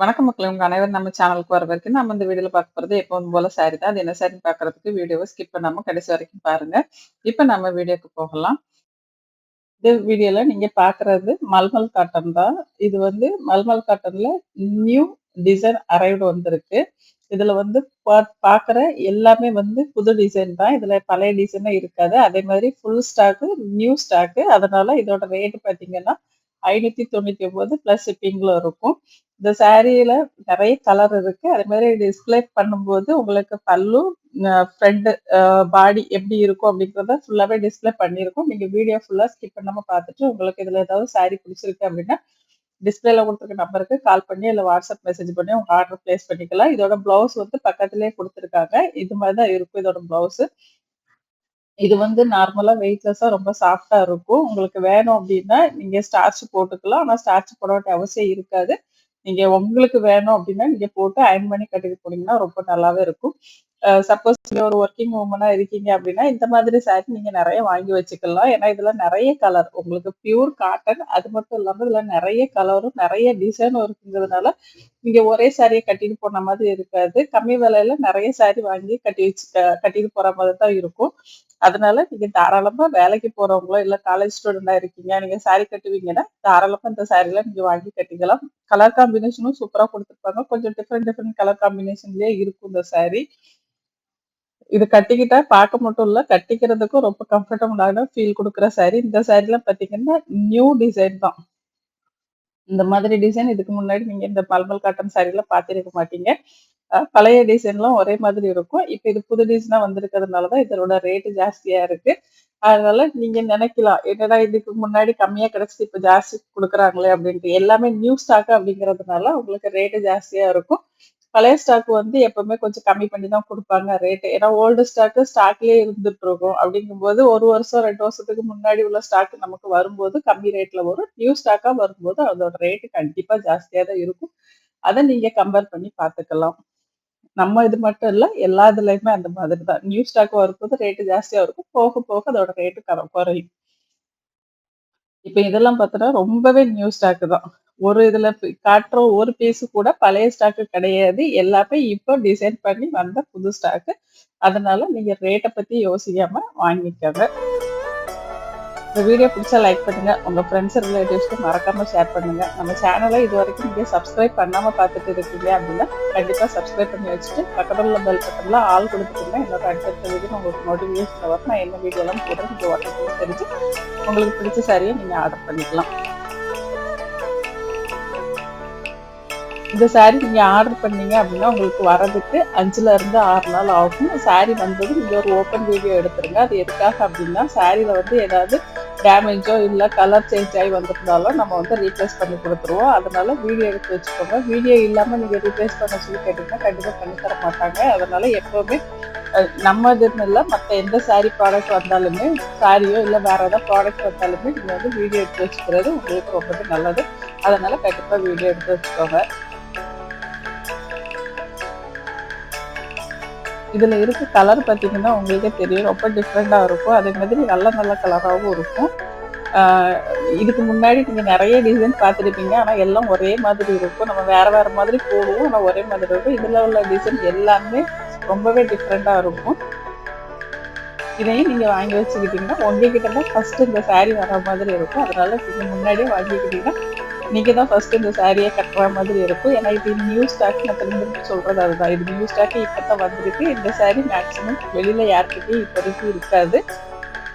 வணக்கம் மக்கள் உங்க அனைவரும் நம்ம சேனலுக்கு வர வரைக்கும் நம்ம இந்த வீடியோல பார்க்க போறது எப்பவும் போல சாரி தான். அது என்ன சாரின்னு பாக்குறதுக்கு வீடியோவை ஸ்கிப் பண்ணாம கடைசி வரைக்கும் பாருங்க. இப்ப நம்ம வீடியோக்கு போகலாம். இந்த வீடியோல நீங்க பாக்குறது மல்மல் காட்டன் தான். இது வந்து மல்மல் காட்டன்ல நியூ டிசைன் அரைவ்டு வந்திருக்கு. இதுல வந்து பா எல்லாமே வந்து புது டிசைன் தான். இதுல பழைய டிசைனே இருக்காது. அதே மாதிரி ஃபுல் ஸ்டாக்கு, நியூ ஸ்டாக்கு. அதனால இதோட ரேட் பார்த்தீங்கன்னா, ரூ. 599 பிளஸ் ஷிப்பிங்ல இருக்கும். இந்த சாரியில நிறைய கலர் இருக்கு. அதே மாதிரி டிஸ்பிளே பண்ணும்போது உங்களுக்கு பல்லு, ஃப்ரெண்டு ஃப்ரண்ட் பாடி எப்படி இருக்கும் அப்படிங்கிறத ஃபுல்லாவே டிஸ்பிளே பண்ணியிருக்கோம். நீங்க வீடியோ ஃபுல்லா ஸ்கிப் பண்ணாம பார்த்துட்டு, உங்களுக்கு இதுல ஏதாவது சாரி பிடிச்சிருக்கு அப்படின்னா, டிஸ்பிளேல கொடுத்துருக்க நம்பருக்கு கால் பண்ணி, இல்லை வாட்ஸ்அப் மெசேஜ் பண்ணி உங்க ஆர்டர் பிளேஸ் பண்ணிக்கலாம். இதோட ப்ளவுஸ் வந்து பக்கத்திலே கொடுத்துருக்காங்க இது மாதிரி தான் இருக்கும் இதோட ப்ளவுஸு. இது வந்து நார்மலா வெயிட்லெஸ்ஸா ரொம்ப சாஃப்டா இருக்கும். உங்களுக்கு வேணும் அப்படின்னா, நீங்க ஸ்டார்ச் போட்டுக்கலாம். ஆனா ஸ்டார்ச் போட வேண்டிய அவசியம் இருக்காது. நீங்க உங்களுக்கு வேணும் அப்படின்னா, நீங்க போட்டு அயர்ன் பண்ணி கட்டிட்டு போனீங்கன்னா ரொம்ப நல்லாவே இருக்கும். சப்போஸ் நீங்க ஒரு ஒர்க்கிங் உமனா இருக்கீங்க அப்படின்னா, இந்த மாதிரி சாரி நீங்க நிறைய வாங்கி வச்சுக்கலாம். ஏன்னா இதுல நிறைய கலர் உங்களுக்கு பியூர் காட்டன். அது மட்டும் இல்லாம இதுல நிறைய கலரும், நிறைய டிசைனும் இருக்குங்கிறதுனால, நீங்க ஒரே சாரியை கட்டிட்டு போன மாதிரி இருக்காது. கம்மி விலையில நிறைய சாரி வாங்கி கட்டி வச்சு கட்டிட்டு போற மாதிரி தான் இருக்கும். அதனால நீங்க தாராளமா வேலைக்கு போறவங்களோ, இல்ல காலேஜ் ஸ்டூடெண்டா இருக்கீங்க, நீங்க சாரி கட்டுவீங்கன்னா, தாராளமா இந்த சாரில நீங்க வாங்கி கட்டிக்கலாம். கலர் காம்பினேஷனும் சூப்பரா கொடுத்துருப்பாங்க கொஞ்சம் டிஃப்ரெண்ட் டிஃப்ரெண்ட் கலர் காம்பினேஷன்லயே இருக்கும் இந்த சாரி. இது கட்டிக்கிட்டா பார்க்க மட்டும் இல்ல, கட்டிக்கிறதுக்கும் ரொம்ப கம்ஃபர்டபுளான ஃபீல் கொடுக்குற சாரி. இந்த சாரிலாம் பார்த்தீங்கன்னா, நியூ டிசைன் தான். இந்த மாதிரி டிசைன் இதுக்கு முன்னாடி நீங்க இந்த மல்மல் காட்டன் சாரில பார்த்திருக்க மாட்டீங்க. பழைய டிசைன்லாம் ஒரே மாதிரி இருக்கும். இப்போ இது புது டிசைனா வந்திருக்கிறதுனால தான் இதோட ரேட் ஜாஸ்தியா இருக்கு. அதனால நீங்க நினைக்கலாம் என்னடா இதுக்கு முன்னாடி கம்மியா கிடைச்சிட்டு இப்போ ஜாஸ்தி குடுக்குறாங்களே அப்படின்ட்டு. எல்லாமே நியூ ஸ்டாக் அப்படிங்கிறதுனால உங்களுக்கு ரேட் ஜாஸ்தியா இருக்கும். பழைய ஸ்டாக் வந்து எப்பவுமே கொஞ்சம் கம்மி பண்ணி தான் கொடுப்பாங்க ரேட்டு ஏன்னா ஓல்டு ஸ்டாக்கு ஸ்டாக்லயே இருந்துட்டு இருக்கும். அப்படிங்கும்போது ஒரு வருஷம், ரெண்டு வருஷத்துக்கு முன்னாடி உள்ள ஸ்டாக் நமக்கு வரும்போது கம்மி ரேட்ல வரும். நியூ ஸ்டாக்காக வரும்போது அதோட ரேட்டு கண்டிப்பா ஜாஸ்தியாக தான் இருக்கும். அதை நீங்க கம்பேர் பண்ணி பார்த்துக்கலாம். நம்ம இது மட்டும் இல்ல, எல்லா இதுலையுமே அந்த மாதிரி தான். நியூ ஸ்டாக் வரும்போது ரேட் ஜாஸ்தியாக இருக்கும். போக போக அதோட ரேட்டு குறையும். இப்போ இதெல்லாம் பார்த்தோன்னா, ரொம்பவே நியூ ஸ்டாக்கு தான். ஒரு இதுல காட்டுற ஒரு பீஸு கூட பழைய ஸ்டாக்கு கிடையாது. எல்லாமே இப்போ டிசைன் பண்ணி வந்த புது ஸ்டாக்கு. அதனால நீங்க ரேட்டை பத்தி யோசிக்காம வாங்கிக்கோங்க. இந்த வீடியோ பிடிச்சா லைக் பண்ணுங்க. உங்க ஃப்ரெண்ட்ஸ், ரிலேட்டிவ்ஸ்க்கு மறக்காம ஷேர் பண்ணுங்க. நம்ம சேனலை இது வரைக்கும் நீங்க சப்ஸ்கிரைப் பண்ணாம பார்த்துட்டு இருக்கீங்க அப்படின்னா, கண்டிப்பா சப்ஸ்கிரைப் பண்ணி வச்சுட்டு, பக்கத்தில் உள்ள பெல் பட்டன்ல ஆள் குடுத்துட்டீங்கன்னா, என்னோட அடுத்தடுத்த வீடியோ உங்களுக்கு நோட்டிஃபிகேஷன்ல வரும். நான் என்ன வீடியோலாம் போடுறேன் நீங்க உடனுக்குடன் தெரிஞ்சு, உங்களுக்கு பிடிச்ச சாரியை நீங்க ஆர்டர் பண்ணிக்கலாம். இந்த சாரி நீங்கள் ஆர்டர் பண்ணீங்க அப்படின்னா, உங்களுக்கு வரதுக்கு 5லருந்து 6 நாள் ஆகும். சாரி வந்ததும் நீங்கள் ஒரு ஓப்பன் வீடியோ எடுத்துருங்க. அது எதுக்காக அப்படின்னா, சாரியில் வந்து ஏதாவது டேமேஜோ, இல்லை கலர் சேஞ்ச் ஆகி வந்திருந்தாலும் நம்ம வந்து ரீப்ளேஸ் பண்ணி கொடுத்துருவோம் அதனால் வீடியோ எடுத்து வச்சுக்கோங்க. வீடியோ இல்லாமல் நீங்கள் ரீப்ளேஸ் பண்ண சொல்லி கேட்டிங்கன்னா கண்டிப்பாக பண்ணி தர மாட்டாங்க. அதனால் எப்போவுமே நம்ம இதுன்னு இல்லை மற்ற எந்த சாரி ப்ராடக்ட் வந்தாலுமே, சாரியோ இல்லை வேற ஏதாவது ப்ராடக்ட் வந்தாலுமே, நீங்கள் வந்து வீடியோ எடுத்து வச்சுக்கிறது உங்களுக்கு ரொம்பவே நல்லது. அதனால் கண்டிப்பாக வீடியோ எடுத்து வச்சுக்கோங்க. இதில் இருக்க கலர் பார்த்திங்கன்னா உங்களுக்கே தெரியும். ரொம்ப டிஃப்ரெண்ட்டாக இருக்கும். அதே மாதிரி நல்ல நல்ல கலராகவும் இருக்கும். இதுக்கு முன்னாடி நீங்கள் நிறைய டிசைன் பார்த்துருப்பீங்க. ஆனால் எல்லாம் ஒரே மாதிரி இருக்கும். நம்ம வேறு வேறு மாதிரி போடுவோம். ஆனால் ஒரே மாதிரி இருக்கும். இதில் உள்ள டிசைன் எல்லாமே ரொம்பவே டிஃப்ரெண்ட்டாக இருக்கும். இதையும் நீங்கள் வாங்கி வச்சுக்கிட்டீங்கன்னா, உங்ககிட்ட தான் ஃபஸ்ட்டு இந்த சாரீ வர மாதிரி இருக்கும். அதனால நீங்கள் முன்னாடியே வாங்கிக்கிட்டீங்கன்னா, நீங்க தான் ஃபர்ஸ்ட்டு இந்த சாரியை கட்டுற மாதிரி இருக்கும். ஏன்னா இது நியூ ஸ்டாக் நான் திரும்ப சொல்றது அதுதான். இது நியூ ஸ்டாக் இப்போ தான் வந்திருக்கு. இந்த சாரி மேக்ஸிமம் வெளியில யார்கிட்டயும் இப்போதைக்கு இருக்காது.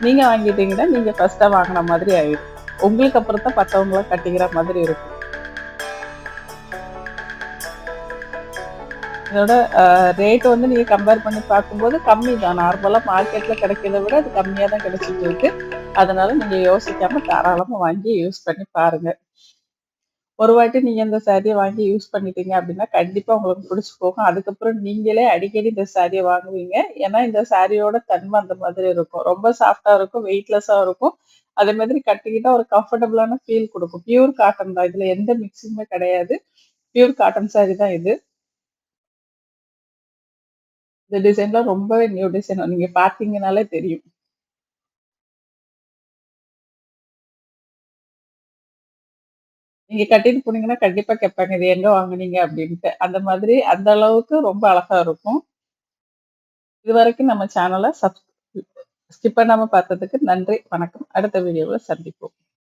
நீங்க வாங்கிட்டீங்கன்னா, நீங்க ஃபர்ஸ்ட்டா வாங்கின மாதிரி ஆயிடும் உங்களுக்கு அப்புறம் தான் மத்தவங்கலாம் கட்டிக்கிற மாதிரி இருக்கும். இதோட ரேட் வந்து நீங்க கம்பேர் பண்ணி பார்க்கும்போது கம்மி தான். நார்மலா மார்க்கெட்ல கிடைக்கிறத விட அது கம்மியா தான் கிடைச்சிட்டு இருக்கு. அதனால நீங்க யோசிக்காம தாராளமா வாங்கி யூஸ் பண்ணி பாருங்க. ஒரு வாட்டி நீங்க இந்த சாரியை வாங்கி யூஸ் பண்ணிட்டீங்க அப்படின்னா, கண்டிப்பா உங்களுக்கு பிடிச்சி போகும். அதுக்கப்புறம் நீங்களே அடிக்கடி இந்த சாரியை வாங்குவீங்க. ஏன்னா இந்த சாரியோட தன்மை அந்த மாதிரி இருக்கும். ரொம்ப சாஃப்டாக இருக்கும், வெயிட்லெஸ்ஸா இருக்கும். அதே மாதிரி கட்டிக்கிட்டா ஒரு கம்ஃபர்டபுளான ஃபீல் கொடுக்கும் பியூர் காட்டன் தான். இதுல எந்த மிக்ஸிங்குமே கிடையாது. பியூர் காட்டன் சாரி தான் இது. இந்த டிசைன்லாம் ரொம்பவே நியூ டிசைன். நீங்க பார்த்தீங்கனாலே தெரியும். நீங்க கட்டிட்டு போனீங்கன்னா கண்டிப்பா கேட்பாங்க, "இது எங்க வாங்குனீங்க?" அப்படின்ட்டு. அந்த மாதிரி அந்த அளவுக்கு ரொம்ப அழகா இருக்கும். இதுவரைக்கும் நம்ம சேனலை சப் ஸ்கிப் பண்ணாம பார்த்ததுக்கு நன்றி. வணக்கம். அடுத்த வீடியோல சந்திப்போம்.